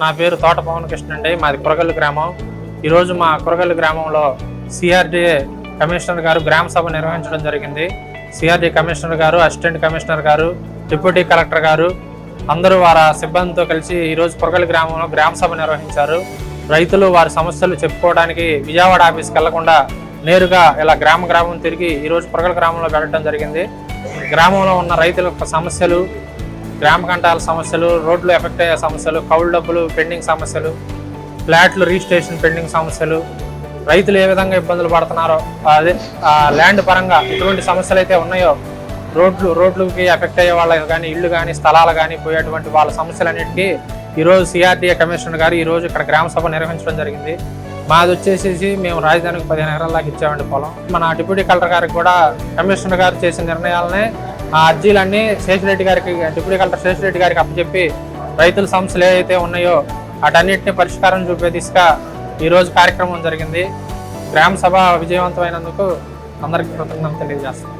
నా పేరు తోట పవన్ కృష్ణ అండి. మాది కురగల్లు గ్రామం. ఈరోజు మా కురగల్లు గ్రామంలో సిఆర్డీఏ కమిషనర్ గారు గ్రామ సభ నిర్వహించడం జరిగింది. సిఆర్డీ కమిషనర్ గారు అసిస్టెంట్ కమిషనర్ గారు డిప్యూటీ కలెక్టర్ గారు అందరూ వారి సిబ్బందితో కలిసి ఈరోజు కురగల్లు గ్రామంలో గ్రామ సభ నిర్వహించారు. రైతులు వారి సమస్యలు చెప్పుకోవడానికి విజయవాడ ఆఫీస్కి వెళ్ళకుండా నేరుగా ఇలా గ్రామ గ్రామం తిరిగి ఈరోజు పొరగల గ్రామంలో వెళ్ళడం జరిగింది. గ్రామంలో ఉన్న రైతుల సమస్యలు గ్రామ కంటాల సమస్యలు రోడ్లు ఎఫెక్ట్ అయ్యే సమస్యలు కౌలు డబ్బులు పెండింగ్ సమస్యలు ఫ్లాట్లు రిజిస్ట్రేషన్ పెండింగ్ సమస్యలు రైతులు ఏ విధంగా ఇబ్బందులు పడుతున్నారో అదే ల్యాండ్ పరంగా ఎటువంటి సమస్యలు అయితే ఉన్నాయో రోడ్లు రోడ్లకి ఎఫెక్ట్ అయ్యే వాళ్ళకి కానీ ఇల్లు కానీ స్థలాలు కానీ పోయేటువంటి వాళ్ళ సమస్యలన్నిటికీ ఈరోజు సిఆర్డీఏ కమిషనర్ గారు ఈరోజు ఇక్కడ గ్రామ సభ నిర్వహించడం జరిగింది. మాది వచ్చేసేసి మేము రాజధానికి పదిహేను ఎకరాల దాకా ఇచ్చామండి పొలం. మన డిప్యూటీ కలెక్టర్ గారికి కూడా కమిషనర్ గారు చేసిన నిర్ణయాలనే ఆ అర్జీలన్నీ శేషిరెడ్డి గారికి డిప్యూటీ కలెక్టర్ శేషిరెడ్డి గారికి అప్పచెప్పి రైతుల సమస్యలు ఏవైతే ఉన్నాయో వాటన్నిటిని పరిష్కారం చూపే దిశగా ఈరోజు కార్యక్రమం జరిగింది. గ్రామ సభ విజయవంతమైనందుకు అందరికీ కృతజ్ఞతలు తెలియజేస్తాను